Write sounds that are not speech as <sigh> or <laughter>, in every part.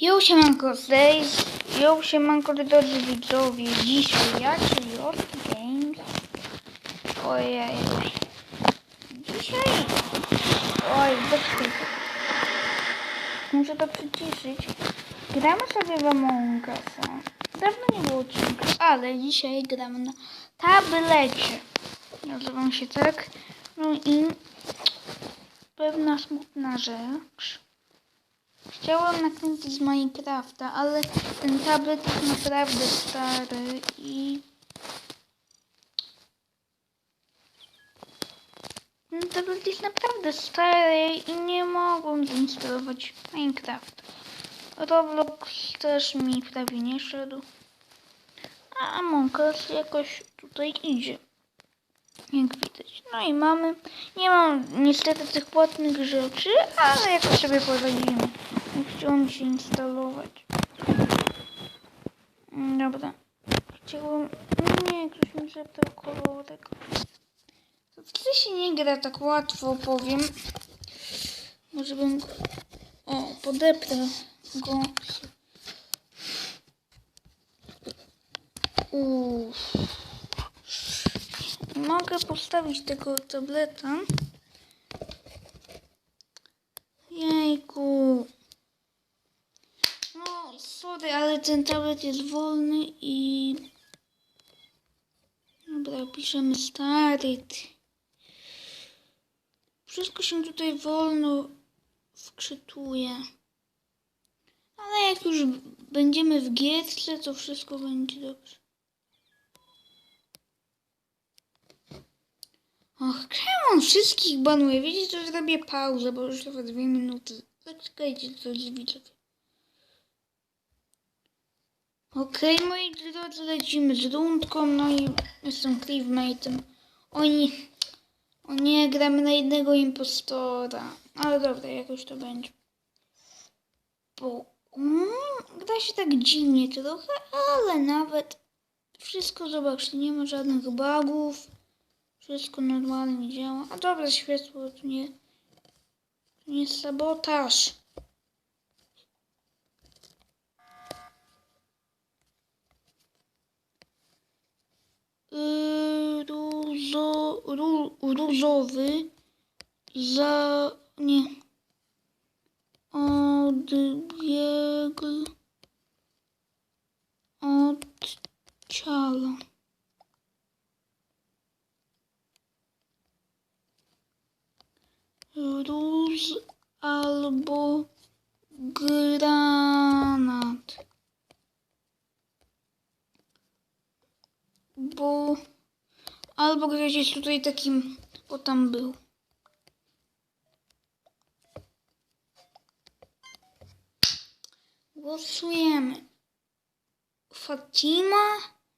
Jo, siemanko, zdejść. Jo, siemanko, drodzy widzowie. Dzisiaj ja, czyli Orki Games. Ojej. Dzisiaj... Oj, bez. Muszę to przyciszyć. Gramy sobie w Among Usa. Dawno nie było odcinka, ale dzisiaj gramy na tablecie. Nazywam się tak. No i pewna smutna rzecz. Chciałam nakręcić z Minecrafta, ale ten tablet jest naprawdę stary i... Ten tablet jest naprawdę stary i nie mogłem zainstalować Minecrafta. Roblox też mi prawie nie szedł. A Among Us jakoś tutaj idzie. Jak widać. No i mamy. Nie mam niestety tych płatnych rzeczy, ale jakoś sobie poradzimy. Nie chciałam się instalować. Mm, Dobra. Chciałam... Nie, ktoś mi zabrał kolorek. To wcale się nie gra tak łatwo, powiem. Może bym go... O, podepnę go. Uff. Mogę postawić tego tableta. Jejku. Sorry, ale ten tablet jest wolny i... Dobra, piszemy start. Wszystko się tutaj wolno wkrzytuje. Ale jak już będziemy w gierce, to wszystko będzie dobrze. Och, czemu wszystkich banuje? Wiecie, to zrobię pauzę, bo już trwa dwie minuty. Zaczekajcie, co widzowie. Okej, moi drodzy, lecimy z rundką, no i jestem Cleavemate'em. Oni... O nie, gramy na jednego impostora. Ale dobra, jakoś to będzie. Bo... Mm, gra się tak dziwnie trochę, ale nawet... Wszystko, zobaczcie, nie ma żadnych bugów. Wszystko normalnie działa. A dobra, światło to nie... To nie sabotaż. Yy, Różo, ró, różowy za... nie. Odbiegł od ciała. Róż albo granat. Bo albo gdzieś tutaj takim, bo tam był. Głosujemy. Fatima?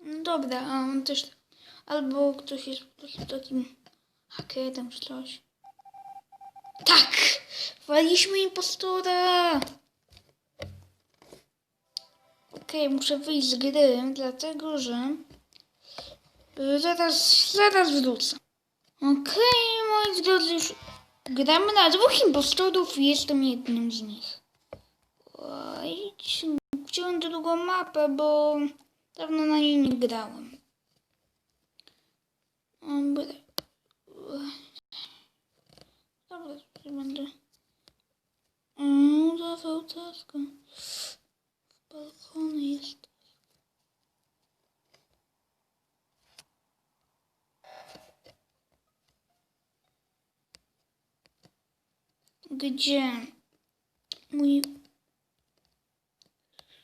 No Dobra, a on też. Albo ktoś jest po prostu takim hakerem czy coś. Tak! Waliśmy impostora! Okej, muszę wyjść z gry, dlatego że zaraz, zaraz wrócę. Okej, moi drodzy, już gramy na dwóch impostorów i jestem jednym z nich. Oj, Wziąłem drugą mapę, bo dawno na niej nie grałem. Dobra. Dobra, będę. Mm, Zawał taska. W balkonie jest. Gdzie? Mój...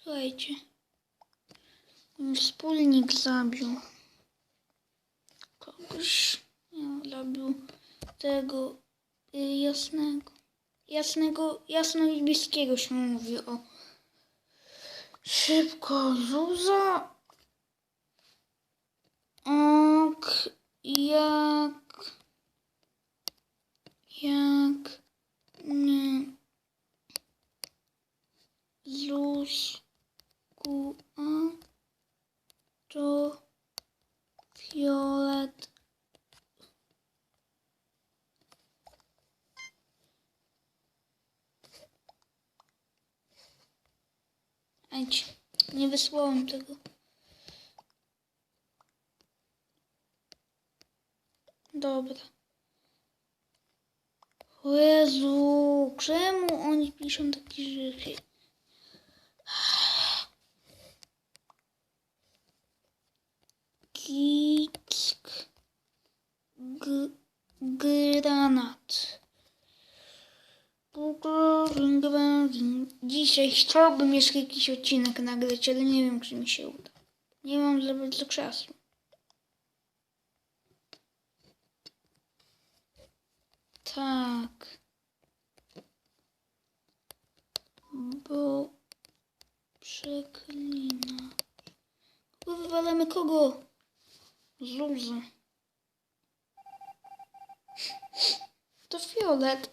Słuchajcie. Mój wspólnik zabił. Kogoś. Nie, zabił tego y, jasnego. Jasnego, jasno-niebieskiego się mówi o. Szybko, Zuza. Ok, jak. Jak. Nie. Zuzku, a. To. Fiolet. Eć, nie wysłałem tego. Dobra. O Jezu, czemu oni piszą takie rzeczy? Dzisiaj chciałbym jeszcze jakiś odcinek nagrać, ale nie wiem, czy mi się uda. Nie mam za bardzo czasu. Tak. Bo przeklina. Wywalamy kogo? Zuzę. To fiolet.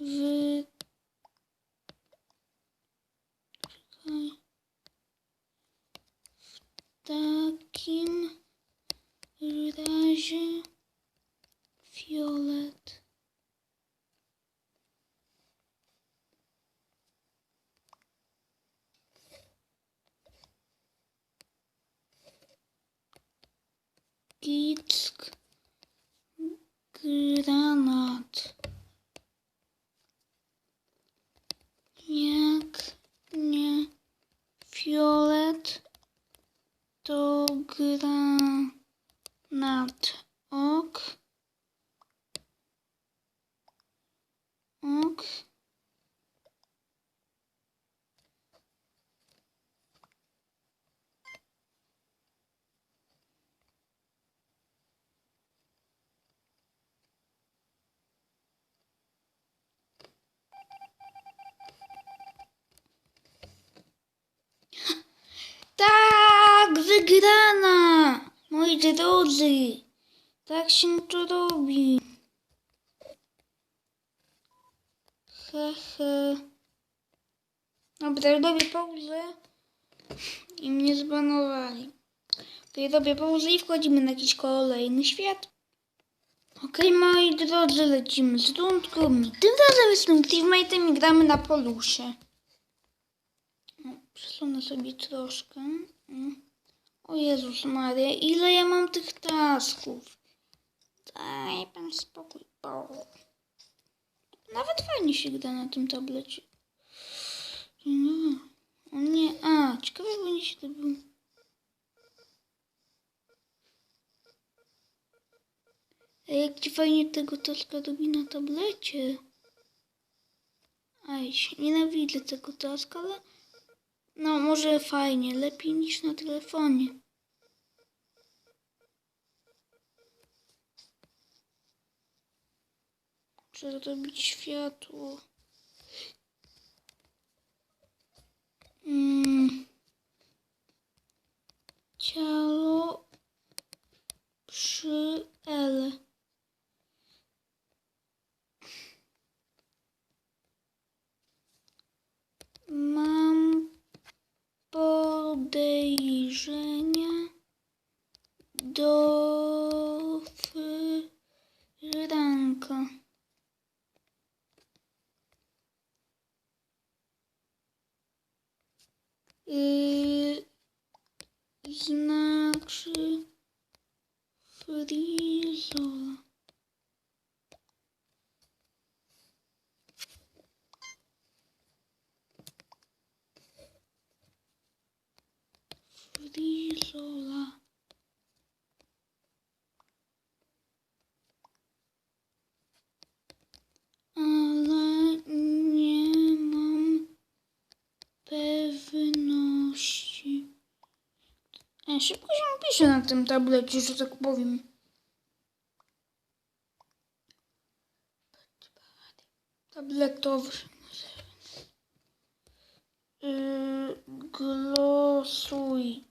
W... Czekaj. W takim razie fiolet. Gick. Granat. Jak nie fiolet, to granat. Ok. Ok. Tak, wygrana! Moi drodzy, tak się to robi. He, he. Dobra, robię pauzę i mnie zbanowali. Okej, robię pauzę i wchodzimy na jakiś kolejny świat. Okej, moi drodzy, lecimy z rundką. Tym razem jestem teammate'em i gramy na polusie. Przesunę sobie troszkę. Mm. O Jezus Maria, ile ja mam tych tasków? Daj pan spokój. O. Nawet fajnie się gra na tym tablecie. O nie, a, ciekawe jak będzie się to był. A jak ci fajnie tego taska robi na tablecie. Aj, nienawidzę tego taska, ale no może fajnie, lepiej niż na telefonie. Muszę zrobić światło. Mm. Ciało przy L. Mam podejrzenia do Franka. Yy, znaczy Frizola. Ale nie mam pewności. E, szybko się pisze na tym tablecie, że tak powiem. Tabletowy. Yy, glosujcie.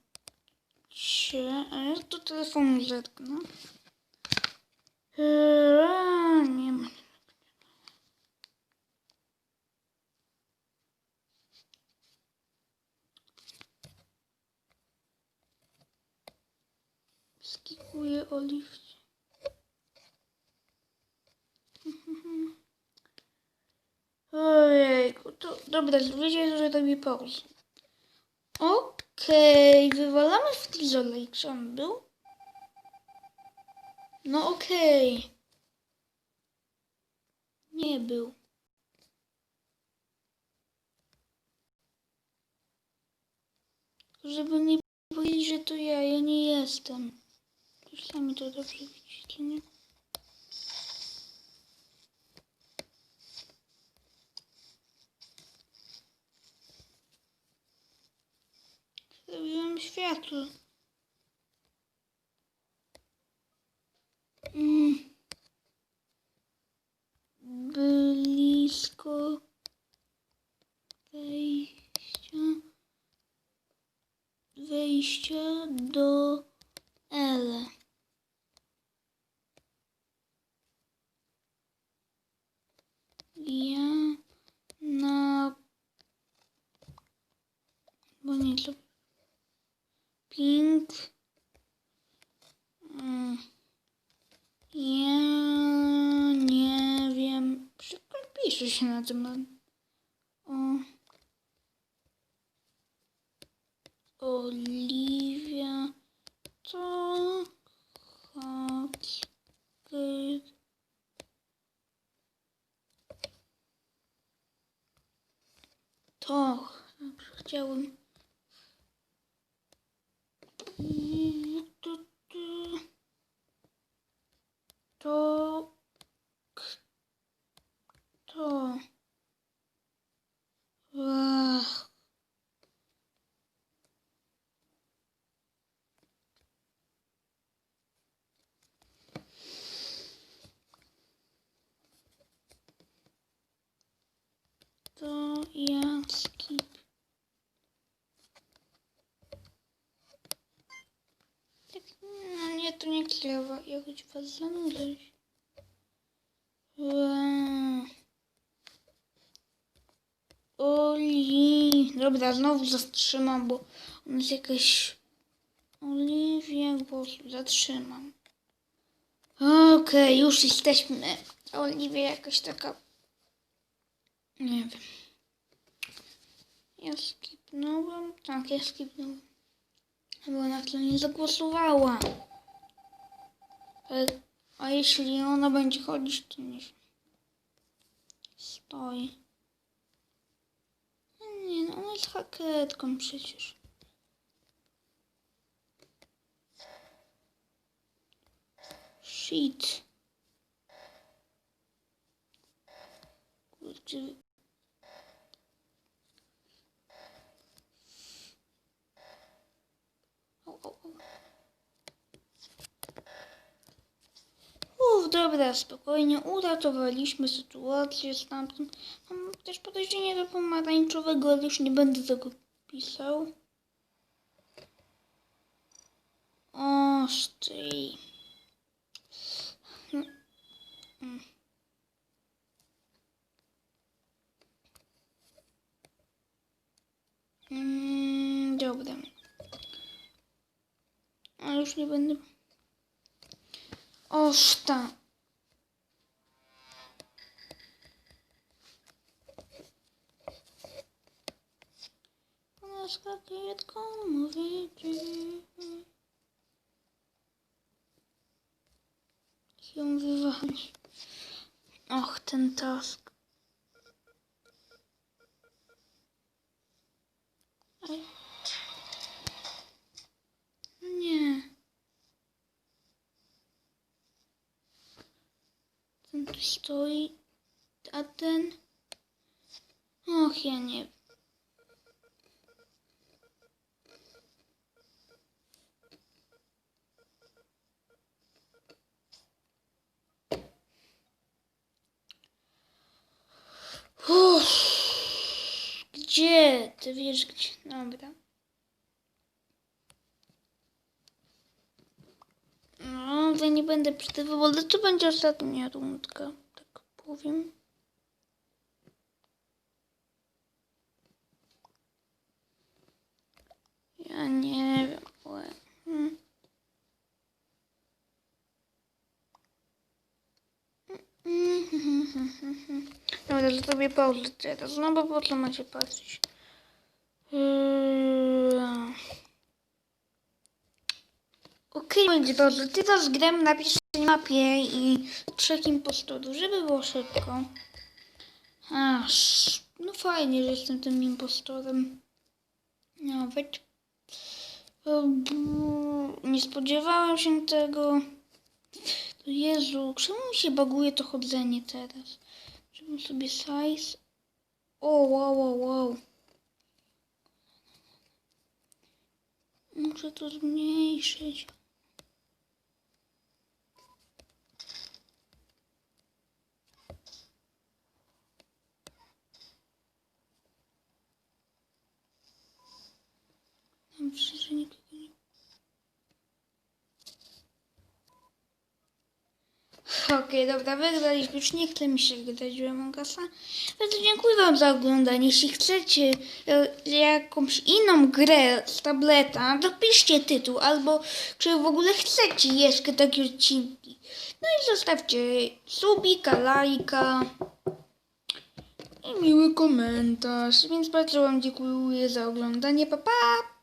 A ja do telefonu zerknę. Yy, nie ma. Skiku. Dziękuję, Oliwcie. Ojejku, to dobra, wiecie, że robi pauzę. Okej, wywalamy w Trizolej. Czy on był? No okej. Nie był. Żeby nie powiedzieć, że to ja, ja nie jestem. Sami to dobrze widzicie, nie? Zrobiłem światło. Mm. Blisko wejścia wejścia do L. Ja na bo nie to pink Mm. ja nie wiem szybko pisze się na tym o Oliwia to chodź to chciałem I to to to to Ach. To ja skip. Tak, no nie, to nie choć was zanudzę. Eee. Oli. Dobra, znowu zatrzymam, bo on jest jakaś... Oliwia głosu. Zatrzymam. Okej, już jesteśmy. Oliwia jakaś taka... Nie wiem. Ja skipnąłem. Tak, ja skipnąłem. Bo ona w to nie zagłosowała. Ale, a jeśli ona będzie chodzić, to nie. Stoi. No Nie no, ona jest haketką przecież. Shit. Kurczę. Au, au, au. Dobra, spokojnie, uratowaliśmy sytuację z tamtym. Mam też podejrzenie do pomarańczowego, ale już nie będę tego pisał. O, ty. Mm, dobra. A już nie będę. Oszta. Ona z rakietką mówi. Ją wywalić. Och, ten task. ty wiesz gdzie. Dobra. No, ja nie będę przytywował. Dlaczego będzie ostatnia rundka? Tak powiem. Ja nie wiem. Hmm. hmm. <laughs> Dobra, zrobię pauzę teraz, no bo po co macie patrzeć? Yy... Okej, będzie pauza. Teraz gram na pierwszej mapie i trzech impostorów, żeby było szybko. Aż, no fajnie, że jestem tym impostorem. Nawet. Nie spodziewałem się tego. Jezu, czemu mi się baguje to chodzenie teraz? Żebym sobie size. O, wow, wow, wow. Muszę to zmniejszyć. Dobrze, że nikogo nie Okej, dobra, wygraliśmy. Już nie chce mi się grać w Among Usa. Bardzo dziękuję Wam za oglądanie. Jeśli chcecie e, jakąś inną grę z tableta, dopiszcie tytuł, albo czy w ogóle chcecie jeszcze takie odcinki. No i zostawcie subika, lajka i miły komentarz. Więc bardzo Wam dziękuję za oglądanie. Pa, pa!